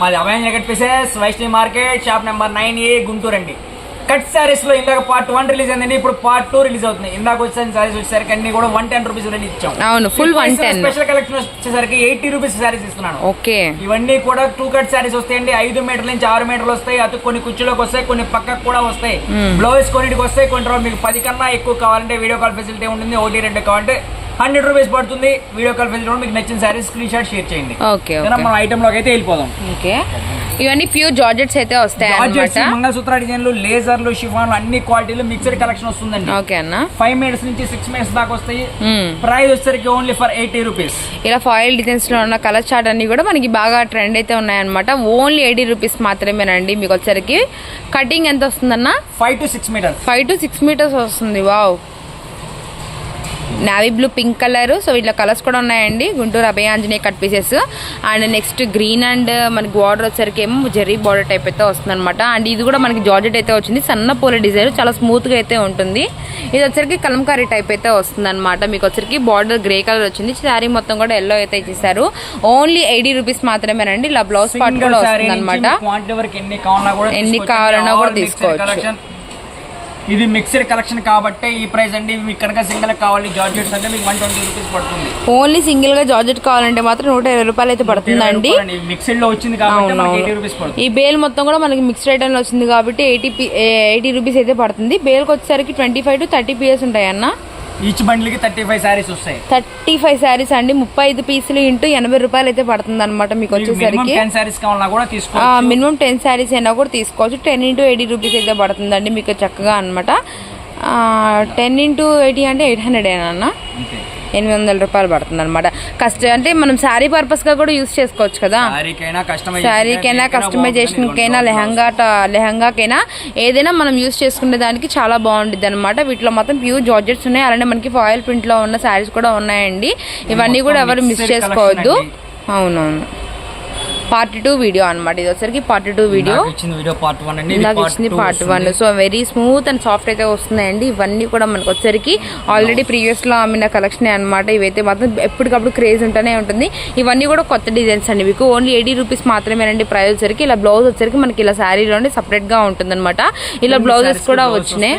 మాది అభయం జగట్ pieces Vaishnavi market shop number nine A Guntur అండి. కట్ సారీస్లో ఇందాక పార్ట్ వన్ రిలీజ్ అయిందండి ఇప్పుడు పార్ట్ టూ రిలీజ్ అవుతుంది. ఇందాక వచ్చిన సారీస్ వచ్చేసరికి అన్ని కూడా వన్ టెన్ రూపీస్ రెండు ఇచ్చాం. అవును, full 110. స్పెషల్ కలెక్షన్ వచ్చేసరికి ఎయిటీ రూపీస్ సారీస్ ఇస్తున్నాను. ఓకే. ఇవన్నీ కూడా టూ కట్ సారీస్ వస్తాయండి. ఐదు మీటర్ల నుంచి ఆరు మీటర్లు వస్తాయి. అటు కొన్ని కుర్చీలోకి వస్తాయి కొన్ని పక్కకు కూడా వస్తాయి. బ్లౌజ్ కొన్నిటికి వస్తాయి కొన్ని మీకు పది కన్నా ఎక్కువ కావాలంటే వీడియో కాల్ ఫెసిలిటీ ఉంటుంది ఒకటి రెండు కావాలంటే హండ్రెడ్ రూపీస్ పడుతుంది. వీడియో కాల్ ఫెసిలిటీ మీకు నచ్చిన సారీస్ స్క్రీన్ షాట్ షేర్ చేయండి. ఓకే మనం ఐటమ్లోకి అయితే వెళ్ళిపోదాం. ఓకే. ఇవన్నీ ప్యూర్ జార్జెట్స్ అయితే వస్తాయి జార్జెట్స్ మంగళసూత్ర డిజైన్లు లేజర్లు షిఫాన్లు అన్ని క్వాలిటీలు మిక్సర్ కలెక్షన్ వస్తుందండి. ఓకే అన్న. ఫైవ్ మినిట్స్ నుంచి సిక్స్ మినిట్స్ దాకా వస్తాయి. ప్రైస్ వచ్చేసరికి ఓన్లీ ఫర్ ఎయిటీ రూపీస్ ఇలా ఫాయిల్ డిజైన్స్లో ఉన్న కలర్ చార్ట్ అన్ని కూడా మనకి బాగా ట్రెండ్ అయితే ఉన్నాయన్నమాట. ఓన్లీ ఎయిటీ రూపీస్ మాత్రమేనండి మీకు వచ్చరికి కటింగ్ ఎంత వస్తుందన్న? Five to six metres five to six metres వస్తుంది. Wow navy blue pink colour so ఇట్లా కలర్స్ కూడా ఉన్నాయండి. Guntur Abhaya Anjaneya cut pieces and next green and మనకి బార్డర్ వచ్చరికి ఏమో జెర్రీ బార్డర్ టైప్ అయితే వస్తుంది అనమాట అండ్ ఇది కూడా మనకి జార్జెట్ అయితే వచ్చింది. సన్న పూల డిజైన్ చాలా స్మూత్గా అయితే ఉంటుంది. ఇది వచ్చరికి కలంకారీ టైప్ అయితే వస్తుంది అనమాట మీకు వచ్చరికి బార్డర్ గ్రే కలర్ వచ్చింది. శారీ మొత్తం కూడా ఎల్లో అయితే ఇచ్చేసారు. ఓన్లీ ఎయిటీ రూపీస్ మాత్రమేనండి. ఇలా బ్లౌజ్ పార్ట్ కూడా వస్తుంది అనమాట ఎన్ని కావాలన్నా కూడా తీసుకోవచ్చు. ఇది మిక్సర్ కలెక్షన్ కాబట్టి ఈ ప్రైస్ అండి. మీకు కనుక సింగిల్ కావాలి జార్జెట్స్ అంటే మీకు వన్ ట్వంటీ రూపీస్ పడుతుంది. ఓన్లీ సింగిల్గా జార్జెట్ కావాలంటే మాత్రం నూట ఇరవై రూపాయలు అయితే పడుతుందండి. మిక్సర్లో వచ్చింది కాబట్టి ఈ బేల్ మొత్తం కూడా మనకి మిక్స్డ్ ఐటమ్లో వచ్చింది కాబట్టి ఎయిటీ ఎయిటీ రూపీస్ అయితే పడుతుంది. బేల్కి వచ్చేసరికి twenty five to thirty PS ఉంటాయి అన్న ఈచ్ బండిల్కి థర్టీ ఫైవ్ సారీస్ వస్తాయి. థర్టీ ఫైవ్ శారీస్ అండి. ముప్పై ఐదు పీసులు ఇంటూ ఎనభై రూపాయలు అయితే పడుతుంది అనమాట మీకు వచ్చేసరికి. టెన్ సారీస్ కావాలన్నా కూడా తీసుకోవచ్చు. మినిమం టెన్ శారీస్ అయినా కూడా తీసుకోవచ్చు. టెన్ ఇంటూ ఎయిటీ రూపీస్ అయితే పడుతుందండి మీకు చక్కగా అనమాట టెన్ ఇంటూ ఎయిటీ అంటే ఎయిట్ హండ్రెడ్ అన్న? అంతే. ఎనిమిది వందల రూపాయలు పడుతుంది అనమాట కష్ట అంటే మనం శారీ పర్పస్గా కూడా యూస్ చేసుకోవచ్చు కదా. శారీకైనా కస్టమైజ్ శారీకైనా కస్టమైజేషన్కైనా లెహంగా ట- లెహంగాకైనా ఏదైనా మనం యూస్ చేసుకునే దానికి చాలా బాగుంటుంది అనమాట వీటిలో మొత్తం ప్యూర్ జార్జెట్స్ ఉన్నాయి. అలానే మనకి ఫాయిల్ ప్రింట్లో ఉన్న శారీస్ కూడా ఉన్నాయండి. ఇవన్నీ కూడా ఎవరు మిస్ చేసుకోవద్దు. అవునవును. పార్ట్ టూ వీడియో అనమాట ఇది వచ్చరికి part two video part one అండి. నాకు ఇచ్చింది part one. So very smooth and soft అయితే వస్తున్నాయండి. ఇవన్నీ కూడా మనకు వచ్చరికి ఆల్రెడీ ప్రీవియస్లో అమ్మిన కలెక్షన్ అనమాట ఇవైతే మాత్రం ఎప్పటికప్పుడు క్రేజ్ ఉంటూనే ఉంటుంది. ఇవన్నీ కూడా కొత్త డిజైన్స్ అండి. మీకు ఓన్లీ ఎయిటీ రూపీస్ మాత్రమేనండి ప్రైస్ వచ్చరికి ఇలా బ్లౌజ్ వచ్చరికి మనకి ఇలా శారీలోనే సపరేట్గా ఉంటుంది అనమాట ఇలా బ్లౌజెస్ కూడా వచ్చినాయి.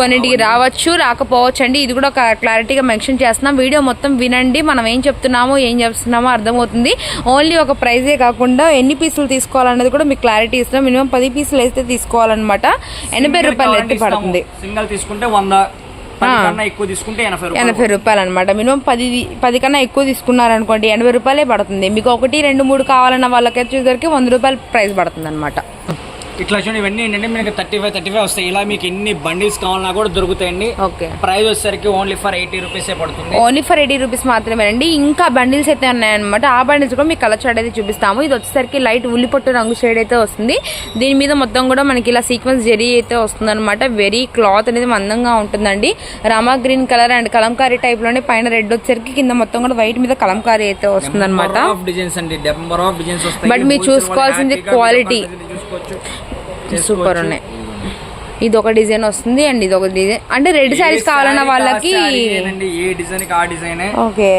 కొన్నిటికి రావచ్చు రాకపోవచ్చు అండి ఇది కూడా క్లారిటీగా మెన్షన్ చేస్తున్నాం. వీడియో మొత్తం వినండి. మనం ఏం చెప్తున్నామో ఏం చేస్తున్నామో అర్థమవుతుంది. ఓన్లీ ఒక ప్రైజే కాకుండా ఎన్ని పీసులు తీసుకోవాలన్నది కూడా మీకు క్లారిటీ ఇస్తున్నాం. మినిమం పది పీసులు అయితే తీసుకోవాలన్నమాట. ఎనభై రూపాయలు అయితే పడుతుంది. సింగిల్ తీసుకుంటే వంద ఎక్కువ తీసుకుంటే ఎనభై రూపాయలు ఎనభై రూపాయలు అనమాట మినిమం పది పది కన్నా ఎక్కువ తీసుకున్నారనుకోండి ఎనభై రూపాయలే పడుతుంది. మీకు ఒకటి రెండు మూడు కావాలన్న వాళ్ళకి వచ్చేసరికి వంద రూపాయలు ప్రైస్ పడుతుంది అనమాట ఇట్లా చూడండి ఇవన్నీ ఏంటంటే మీకు థర్టీ ఫైవ్ థర్టీ ఫైవ్ వస్తాయి. ఇలా మీకు ఎన్ని బండిల్స్ కావాలన్నా కూడా దొరుకుతాయండి. ఓకే. ప్రైస్ వచ్చేసరికి ఓన్లీ ఫర్ ఎయిటీ రూపీస్ పడుతుంది. ఓన్లీ ఫర్ ఎయిటీ రూపీస్ మాత్రమేనండి. ఇంకా బండిల్స్ అయితే ఉన్నాయన్నమాట. ఆ బండిల్స్ కూడా మీకు కలర్ షేడ్ అయితే చూపిస్తాము. ఇది వచ్చేసరికి లైట్ ఉల్లిపొట్టు రంగు షేడ్ అయితే వస్తుంది. దీని మీద మొత్తం కూడా మనకి ఇలా సీక్వెన్స్ జెరీ అయితే వస్తుంది అనమాట వెరీ క్లాత్ అనేది మందంగా ఉంటుందండి. Rama green colour and kalamkari టైప్లోనే పైన రెడ్ వచ్చేసరికి కింద మొత్తం కూడా వైట్ మీద కలంకారీ అయితే వస్తుంది అనమాట అండి. But మీరు చూసుకోవాల్సింది వాళ్ళు సూపర్ ఉన్నాయి. ఇది ఒక డిజైన్ వస్తుంది అండ్ ఇది ఒక డిజైన్. అంటే రెడ్ శారీస్ కావాలన్న వాళ్ళకి ఏ డిజైన్ ఆ design. Okay.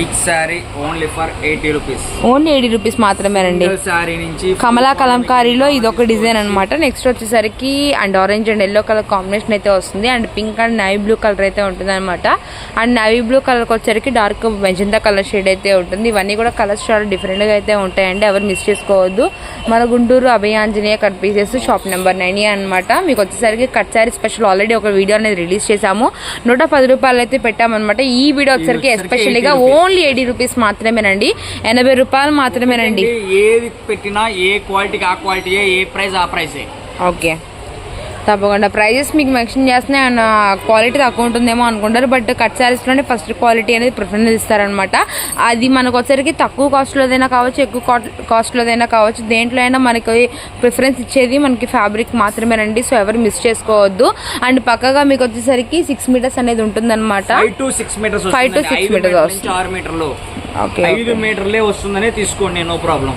Each sari only for eighty rupees only eighty rupees మాత్రమేనండి. సారీ నుంచి కమలా కలంకారీలో ఇది ఒక డిజైన్ అనమాట నెక్స్ట్ వచ్చేసరికి and orange and yellow colour combination అయితే వస్తుంది. And pink and navy blue colour అయితే ఉంటుంది అనమాట అండ్ నవీ బ్లూ కలర్కి వచ్చేసరికి డార్క్ మెజంతా కలర్ షేడ్ అయితే ఉంటుంది. ఇవన్నీ కూడా కలర్స్ చాలా డిఫరెంట్గా అయితే ఉంటాయండి. ఎవరు మిస్ చేసుకోవద్దు. మన Guntur Abhayanjaneya cut pieces shop number nine అనమాట మీకు వచ్చేసరికి కట్ శారీ స్పెషల్ ఆల్రెడీ ఒక వీడియో అనేది రిలీజ్ చేశాము. నూట పది రూపాయలు అయితే పెట్టామన్నమాట. ఈ వీడియో వచ్చేసరికి ఎస్పెషల్గా ఓన్లీ ఎయిటీ రూపీస్ మాత్రమేనండి. ఎనభై రూపాయలు మాత్రమేనండి. ఏది పెట్టినా ఏ క్వాలిటీకి ఆ క్వాలిటీ ఏ ప్రైస్ ఆ ప్రైసే. ఓకే. తప్పకుండా. ప్రైజెస్ మీకు మెన్షన్ చేస్తున్నాయి అండ్ క్వాలిటీ తక్కువ ఉంటుందేమో అనుకుంటారు. బట్ కట్ శారీస్లోనే ఫస్ట్ క్వాలిటీ అనేది ప్రిఫరెన్స్ ఇస్తారనమాట అది మనకు వచ్చరికి తక్కువ కాస్ట్లోదైనా కావచ్చు ఎక్కువ కాస్ట్లోదైనా కావచ్చు దేంట్లో అయినా మనకి ప్రిఫరెన్స్ ఇచ్చేది మనకి ఫ్యాబ్రిక్ మాత్రమేనండి సో ఎవరు మిస్ చేసుకోవద్దు. అండ్ పక్కగా మీకు వచ్చేసరికి సిక్స్ మీటర్స్ అనేది ఉంటుందన్నమాట. ఫైవ్ టు సిక్స్ మీటర్స్ వస్తుంది. ఐదు మీటర్లే వస్తుందనే తీసుకోండి no problem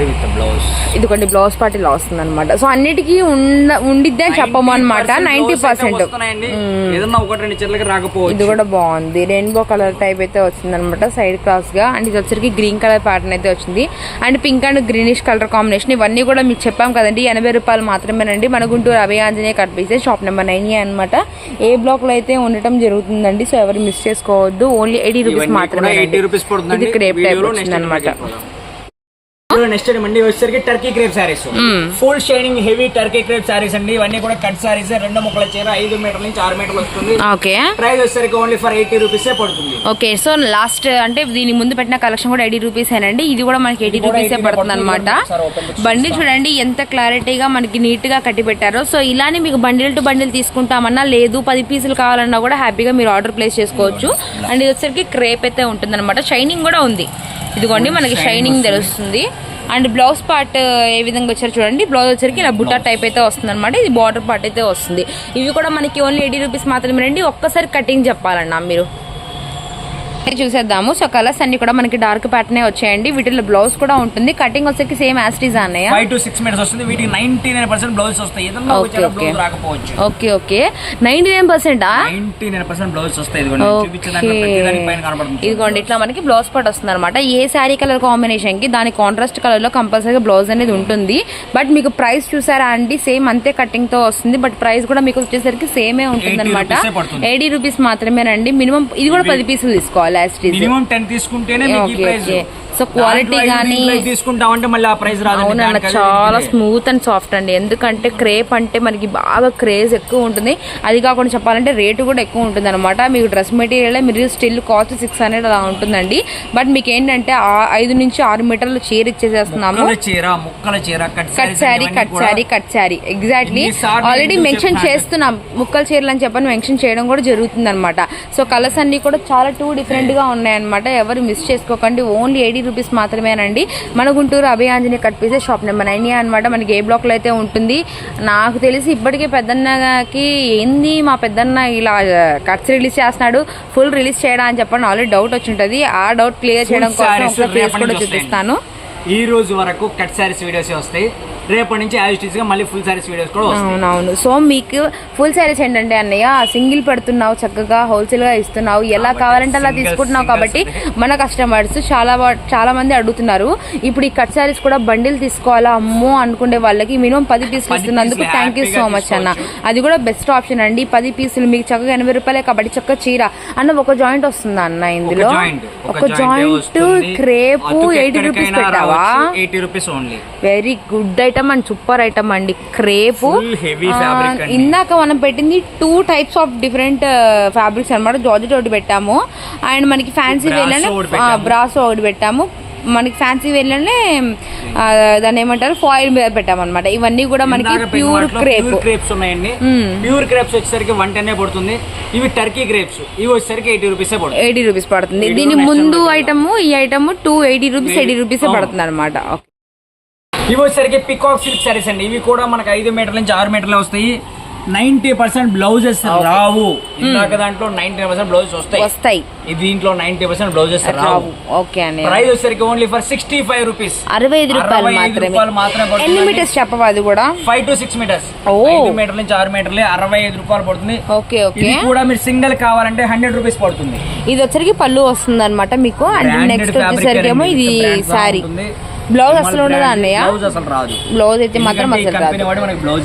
sari with blouse. ఇదిగోండి బ్లౌజ్ పార్ట్ ఇలా వస్తుంది అనమాట సో అన్నిటికీ ఉండ ఉండిద్ది అని చెప్పము అనమాట నైన్టీ పర్సెంట్ వస్తున్నాయండి. ఏదన్నా ఒకటి రెండు చీరలకి రాకపోవచ్చు. ఇది కూడా బాగుంది. రెయిన్బో కలర్ టైప్ అయితే వచ్చింది అనమాట సైడ్ క్రాస్గా అండ్ ఇది వచ్చరికి గ్రీన్ కలర్ ప్యాటర్న్ అయితే వచ్చింది. And pink and greenish colour combination. ఇవన్నీ కూడా మీకు చెప్పాం కదండి. ఎనభై రూపాయలు మాత్రమేనండి. మన గుంటూరు అభయ ఆంజనేయ కనిపిస్తే షాప్ నెంబర్ నైన్ అనమాట ఏ బ్లాక్లో అయితే ఉండటం జరుగుతుందండి సో ఎవరు మిస్ చేసుకోవద్దు. ఓన్లీ ఎయిటీ రూపీస్ మాత్రమే ఇది క్రేప్ టైప్ వచ్చింది అనమాట నెక్స్ట్ మండి వచ్చేసరికి Turkey crepe saris full shining heavy Turkey crepe saris అండి. ఇవన్నీ కూడా కట్ సారీస్ రెండు ముక్కల చీర ఐదు మీటర్ల నుంచి ఆరు మీటర్లు వస్తుంది. ఓకే. ప్రైస్ వచ్చేసరికి ఓన్లీ ఫర్ ఎయిటీ రూపీస్ పడుతుంది. ఓకే సో లాస్ట్ అంటే దీని ముందు పెట్టిన కలెక్షన్ కూడా ఎయిటీ రూపీస్ ఏనండి. ఇది కూడా మనకి ఎయిటీ రూపీసే 80 పడుతుంది అనమాట బండిల్ చూడండి ఎంత క్లారిటీగా మనకి నీట్గా కట్టి పెట్టారో. సో ఇలానే మీకు బండిల్ టు బండిల్ తీసుకుంటామన్నా లేదు పది పీసులు కావాలన్నా కూడా హ్యాపీగా మీరు ఆర్డర్ ప్లేస్ చేసుకోవచ్చు. అండ్ ఇది వచ్చరికి క్రేప్ అయితే ఉంటుంది అనమాట షైనింగ్ కూడా ఉంది. ఇదిగోండి మనకి షైనింగ్ తెలుస్తుంది. అండ్ బ్లౌజ్ పార్ట్ ఏ విధంగా వచ్చారు చూడండి. బ్లౌజ్ వచ్చరికి ఇలా బుట్టా టైప్ అయితే వస్తుంది అనమాట ఇది బార్డర్ పార్ట్ అయితే వస్తుంది. ఇవి కూడా మనకి ఓన్లీ ఎయిటీ రూపీస్ మాత్రమే రండి. ఒక్కసారి కటింగ్ చెప్పాలన్నా మీరు. చూసేద్దాము. సో కలర్స్ అన్ని కూడా మనకి డార్క్ ప్యాటర్న్ వచ్చాయండి. వీటిలో బ్లౌజ్ కూడా ఉంటుంది. కటింగ్ వచ్చేసి సేమ్ యాస్టీజ్ అన్నయ్య? ఫైవ్ టు సిక్స్ మినిట్స్ వస్తుంది. వీటికి నైన్టీ నైన్ పర్సెంట్ బ్లౌజ్ వస్తాయి. ఏదన్నా. బ్లౌజ్ రాకపోవచ్చు. ఓకే ఓకే నైన్టీ నైన్ పర్సెంటా నైన్టీ నైన్ పర్సెంట్ బ్లౌజ్ వస్తాయి ఇదిగోండి ఇట్లా మనకి బ్లౌజ్ పార్ట్ వస్తుంది అనమాట ఏ శారీ కలర్ కాంబినేషన్కి దాని కాంట్రాస్ట్ కలర్లో కంపల్సరీగా బ్లౌజ్ అనేది ఉంటుంది. బట్ మీకు ప్రైస్ చూసారా అండి? సేమ్ అంతే కటింగ్తో వస్తుంది. బట్ ప్రైస్ కూడా మీకు వచ్చేసరికి సేమే ఉంటుంది అనమాట 80 రూపీసే పడుతుంది. ఎయిటీ రూపీస్ మాత్రమేనండి. మినిమం ఇది కూడా పది పీసులు తీసుకోవాలి. యాస్టీజ్ మినిమం టెన్ తీసుకుంటేనే మీకు ఈ ప్రైస్. సో quality గానీ- తీసుకుంటామంటే మళ్ళీ ఆ ప్రైస్ రాదు అవునన్న చాలా స్మూత్ అండ్ సాఫ్ట్ అండి. ఎందుకంటే క్రేప్ అంటే మనకి బాగా క్రేజ్ ఎక్కువ ఉంటుంది. అది కాకుండా చెప్పాలంటే రేటు కూడా ఎక్కువ ఉంటుంది అనమాట మీకు డ్రెస్ మెటీరియల్ మీరు స్టిల్ కాస్ట్ సిక్స్ హండ్రెడ్ అలా ఉంటుందండి. బట్ మీకు ఏంటంటే ఐదు నుంచి ఆరు మీటర్లు చీర ఇచ్చేసేస్తున్నాము. Cut sari cut sari cut sari. Exactly already mention చేస్తున్నాం. ముక్కల చీరలు అని చెప్పని మెన్షన్ చేయడం కూడా జరుగుతుంది అనమాట సో కలర్స్ అన్ని కూడా చాలా టూ డిఫరెంట్గా ఉన్నాయన్నమాట. ఎవరు మిస్ చేసుకోకండి. ఓన్లీ ఎయిటీ రూపీస్ మాత్రమేనండి. మన Guntur Abhayanjaneya cut shop number nine అనమాట మనకి ఏ బ్లాక్లో అయితే ఉంటుంది. నాకు తెలిసి ఇప్పటికే పెద్దన్నకి ఏంది మా పెద్దన్న ఇలా కట్స్ రిలీజ్ చేస్తున్నాడు. ఫుల్ రిలీజ్ చేయడా అని చెప్పని ఆల్రెడీ డౌట్ వచ్చి ఉంటుంది. ఆ డౌట్ క్లియర్ చేయడం కోసం కూడా చూపిస్తాను. ఈ రోజు వరకు కట్ సారీస్ వీడియోస్ వస్తాయి. రేపటి నుంచి యాజ్గా మళ్ళీ ఫుల్ సారీస్ వీడియోస్ కూడా అవునవును. సో మీకు ఫుల్ శారీస్ ఏంటంటే అన్నయ్య? సింగిల్ పెడుతున్నావు చక్కగా హోల్సేల్గా ఇస్తున్నావు. ఎలా కావాలంటే అలా తీసుకుంటున్నావు కాబట్టి మన కస్టమర్స్ చాలా చాలా మంది అడుగుతున్నారు. ఇప్పుడు ఈ కట్ శారీస్ కూడా బండిల్ తీసుకోవాలా? అమ్మో అనుకునే వాళ్ళకి మినిమం పది పీసులు ఇస్తున్నందుకు థ్యాంక్ యూ సో మచ్ అన్న. అది కూడా బెస్ట్ ఆప్షన్ అండి. పది పీసులు మీకు చక్కగా ఎనభై రూపాయలే కాబట్టి చక్కగా చీర. అన్న ఒక జాయింట్ వస్తుందా అన్న ఇందులో? ఒక జాయింట్ క్రేపు ఎయిటీ రూపీస్ పెట్టావా? Eighty rupees only very good item and super item అండి. క్రేపు. ఇందాక మనం పెట్టింది two types of different fabrics అన్నమాట. జార్జెట్ ఒకటి పెట్టాము. అండ్ మనకి ఫ్యాన్సీ పెట్టాము. బ్రాసో ఒకటి పెట్టాము. మనకి ఫ్యాన్సీ వేర్లోనే దాన్ని ఏమంటారు? ఫాయిల్ మీద పెట్టాము అనమాట ఇవన్నీ కూడా మనకి ప్యూర్ క్రేప్ క్రేప్స్ ఉన్నాయండి. ప్యూర్ క్రేప్స్ వచ్చేసరికి వన్ టెన్ పడుతుంది. ఇవి టర్కీ క్రేప్స్ ఇవి వచ్చేసరికి ఎయిటీ రూపీస్ పడుతుంది. ఎయిటీ రూపీస్ పడుతుంది. దీని ముందు ఐటమ్ ఈ item too eighty rupees eighty rupees. పడుతుంది అనమాట ఇవి వచ్చేసరికి పికాక్ సిల్క్ సారీస్ అండి. ఇవి కూడా మనకి ఐదు మీటర్ల నుంచి ఆరు మీటర్లు వస్తాయి. నైన్టీ పర్సెంట్ బ్లౌజెస్ రావు. ఇందాక దాంట్లో నైన్టీ పర్సెంట్ బ్లౌజెస్ వస్తాయి. వస్తాయి. దీంట్లో నైన్టీ పర్సెంట్ బ్లౌజెస్ రావు. ఓకే అండి. ప్రైస్ వచ్చేసరికి only for sixty five rupees అరవై ఐదు రూపాయలు రూపాయలు మాత్రమే ఎన్ని. మీటర్స్ చెప్పవా అది కూడా? ఫైవ్ టు సిక్స్ మీటర్స్ ఓ. ఐదు మీటర్ల నుంచి ఆరు మీటర్లే అరవై ఐదు రూపాయలు పడుతుంది. Okay okay. ఇది కూడా మీరు సింగిల్ కావాలంటే హండ్రెడ్ రూపీస్ పడుతుంది. ఇది వచ్చరికి పళ్ళు వస్తుంది అనమాట మీకు అండ్ నెక్స్ట్ వచ్చేసరికి ఏమో. ఇది. ఉంటుంది. బ్లౌజ్ అసలు ఉండదా అన్నయ్య. బ్లౌజ్ అసలు రాదు. బ్లౌజ్ అయితే మాత్రం అసలు రాదు.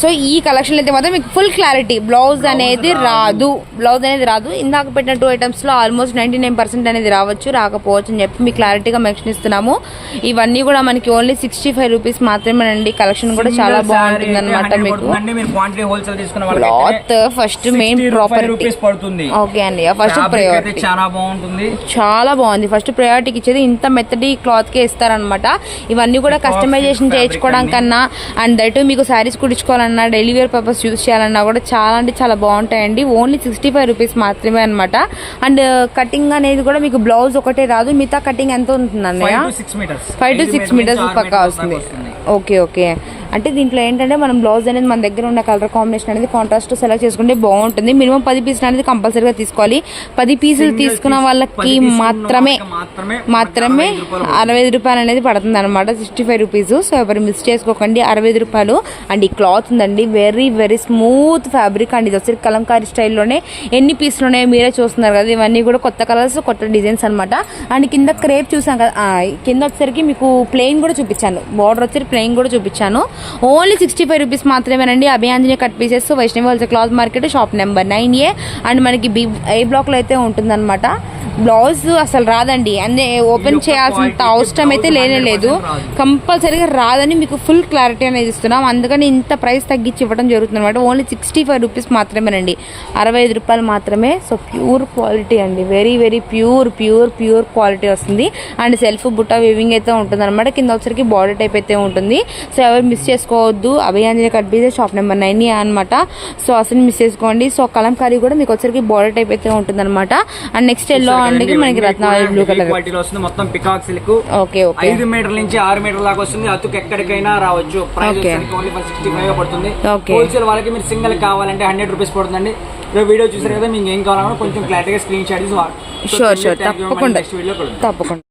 సో ఈ కలెక్షన్ అయితే మాత్రం మీకు ఫుల్ క్లారిటీ బ్లౌజ్ అనేది రాదు. బ్లౌజ్ అనేది రాదు. ఇందాక పెట్టిన టూ ఐటమ్స్లో ఆల్మోస్ట్ నైన్టీ నైన్ పర్సెంట్ అనేది రావచ్చు రాకపోవచ్చు అని చెప్పి మీకు క్లారిటీగా మెన్షన్ ఇస్తున్నాము. ఇవన్నీ కూడా మనకి ఓన్లీ సిక్స్టీ ఫైవ్ రూపీస్ మాత్రమేనండి. కలెక్షన్ కూడా చాలా బాగుంటుంది అనమాట మీకు. క్లాత్ ఫస్ట్ మెయిన్ పడుతుంది. ఓకే అండి ఫస్ట్ ప్రయారిటీ చాలా బాగుంటుంది. చాలా బాగుంది. ఫస్ట్ ప్రయారిటీకి ఇచ్చేది ఇంత మెత్తడి క్లాత్ కే ఇస్తారనమాట ఇవన్నీ కూడా కస్టమైజేషన్ చేయించుకోవడం. కన్నా అండ్ దట్ మీకు శారీస్ కుట్టించుకోవాలన్నా డైలీ వేర్ పర్పస్ యూస్ చేయాలన్నా కూడా చాలా అంటే చాలా బాగుంటాయండి. ఓన్లీ సిక్స్టీ ఫైవ్ రూపీస్ మాత్రమే అనమాట అండ్ కటింగ్ అనేది కూడా మీకు బ్లౌజ్ ఒకటే రాదు. మిగతా కటింగ్ ఎంత ఉంటుంది అన్నయ్య ఫైవ్ టు సిక్స్ మీటర్స్ పక్కా వస్తుంది. ఓకే ఓకే అంటే దీంట్లో ఏంటంటే మనం బ్లౌజ్ అనేది మన దగ్గర ఉన్న కలర్ కాంబినేషన్ అనేది కాంట్రాస్ట్ సెలెక్ట్ చేసుకుంటే బాగుంటుంది. మినిమం పది పీసులు అనేది కంపల్సరీగా తీసుకోవాలి. పది పీసులు తీసుకున్న వాళ్ళకి మాత్రమే మాత్రమే మాత్రమే మనకి 65 రూపాయలు అరవై ఐదు రూపాయలు అనేది పడుతుంది అనమాట సిక్స్టీ ఫైవ్ రూపీస్ సో ఎవరు మిస్ చేసుకోకండి అరవై ఐదు రూపాయలు. అండ్ ఈ క్లాత్ ఉందండి very very smooth fabric and. ఇది వచ్చి కలంకారీ స్టైల్లోనే ఎన్ని పీసులు ఉన్నాయో మీరే చూస్తున్నారు కదా. ఇవన్నీ కూడా కొత్త కలర్స్ కొత్త డిజైన్స్ అనమాట అండ్ కింద క్రేప్ చూసాం కదా కింద వచ్చేసరికి మీకు ప్లెయిన్ కూడా చూపించాను. బార్డర్ వచ్చేసరికి ప్లెయిన్ కూడా చూపించాను. ఓన్లీ సిక్స్టీ ఫైవ్ రూపీస్ మాత్రమేనండి. Abhayanjaneya cut pieces Vaishnavi holes cloth market shop number nine A and మనకి బి ఏ బ్లాక్లో అయితే ఉంటుందన్నమాట. బ్లౌజ్ అసలు రాదండి. అంటే ఓపెన్ యొక్క చేయాల్సిన quality అవసరం అయితే blouse లేనే లేదు. 100% రాదు. కంపల్సరీగా రాదని మీకు ఫుల్ క్లారిటీ అనేది ఇస్తున్నాం. అందుకని ఇంత ప్రైస్ తగ్గించి ఇవ్వడం జరుగుతుంది అనమాట ఓన్లీ సిక్స్టీ ఫైవ్ రూపీస్ మాత్రమేనండి. అరవై ఐదు రూపాయలు మాత్రమే. సో ప్యూర్ క్వాలిటీ అండి. Very very pure pure pure quality వస్తుంది. అండ్ సెల్ఫ్ బుట్ట వివింగ్ అయితే ఉంటుంది అనమాట కింద వచ్చరికి బార్డర్ టైప్ అయితే ఉంటుంది. సో ఎవరు మిస్ చేసుకోవద్దు. అభయాంజలి కట్ బీజే షాప్ నెంబర్ నైన్ అనమాట సో అసలు మిస్ చేసుకోండి. సో కలంకారీ కూడా మీకు వచ్చరికి బార్డర్ టైప్ అయితే ఉంటుంది అనమాట అండ్ నెక్స్ట్ ఎల్లో అండ్ మనకి రత్నావళి బ్లూ కలర్ మొత్తం పికాక్ సిల్క్ ఓకే ఓకే. ఐదు మీటర్ల నుంచి ఆరు మీటర్ల దాకా వస్తుంది. అతుకు ఎక్కడికైనా రావచ్చు. Price Okay. Only for sixty five పడుతుంది. Okay. హోల్సేల్ వాళ్ళకి మీరు సింగిల్ కావాలంటే హండ్రెడ్ రూపీస్ పడుతుందండి. వీడియో చూసారు కదా మీకు ఏం కావాలన్నా కొంచెం క్లారిటీగా స్క్రీన్ షాట్ తీసి షూర్ షూర్ తప్పకుండా. తప్పకుండా.